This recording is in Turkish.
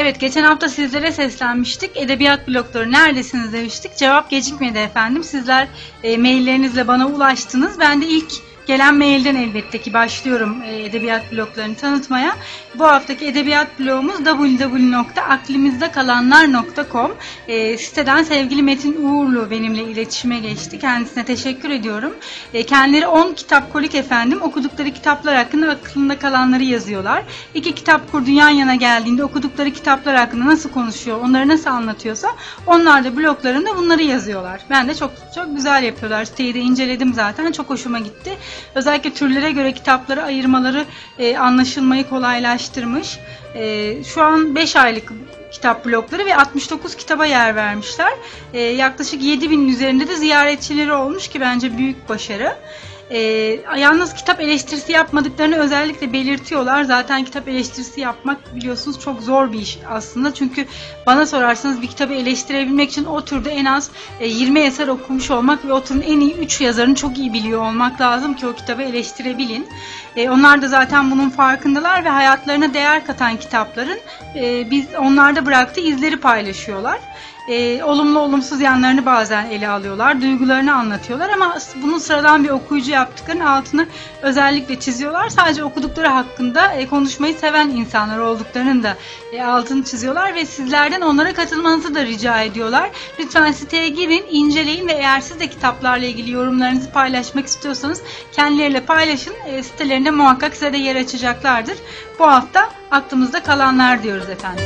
Evet geçen hafta sizlere seslenmiştik. Edebiyat blokları neredesiniz demiştik. Cevap gecikmedi efendim. Sizler e, maillerinizle bana ulaştınız. Ben de ilk gelen mailden elbette ki başlıyorum e, edebiyat bloklarını tanıtmaya. Bu haftaki edebiyat bloğumuz www.aklimizdakalanlar.com e, Siteden sevgili Metin Uğurlu benimle iletişime geçti. Kendisine teşekkür ediyorum. E, kendileri 10 kitap kolik efendim. Okudukları kitaplar hakkında aklında kalanları yazıyorlar. İki kitap kurdu yan yana geldiğinde okudukları kitaplar hakkında nasıl konuşuyor, onları nasıl anlatıyorsa onlar da bloklarında bunları yazıyorlar. Ben de çok çok güzel yapıyorlar. Siteyi de inceledim zaten. Çok hoşuma gitti. Özellikle türlere göre kitapları ayırmaları e, anlaşılmayı kolaylaştırmış. E, şu an 5 aylık kitap blokları ve 69 kitaba yer vermişler. E, yaklaşık 7000'in üzerinde de ziyaretçileri olmuş ki bence büyük başarı. E, yalnız kitap eleştirisi yapmadıklarını özellikle belirtiyorlar. Zaten kitap eleştirisi yapmak biliyorsunuz çok zor bir iş aslında. Çünkü bana sorarsanız bir kitabı eleştirebilmek için o türde en az e, 20 eser okumuş olmak ve o türün en iyi 3 yazarını çok iyi biliyor olmak lazım ki o kitabı eleştirebilin. E, onlar da zaten bunun farkındalar ve hayatlarına değer katan kitapların e, biz onlarda bıraktığı izleri paylaşıyorlar. E, olumlu olumsuz yanlarını bazen ele alıyorlar, duygularını anlatıyorlar ama bunun sıradan bir okuyucu yaptıklarının altını özellikle çiziyorlar. Sadece okudukları hakkında e, konuşmayı seven insanlar olduklarının da e, altını çiziyorlar ve sizlerden onlara katılmanızı da rica ediyorlar. Lütfen siteye girin, inceleyin ve eğer siz de kitaplarla ilgili yorumlarınızı paylaşmak istiyorsanız kendileriyle paylaşın. E, sitelerinde muhakkak size de yer açacaklardır. Bu hafta aklımızda kalanlar diyoruz efendim.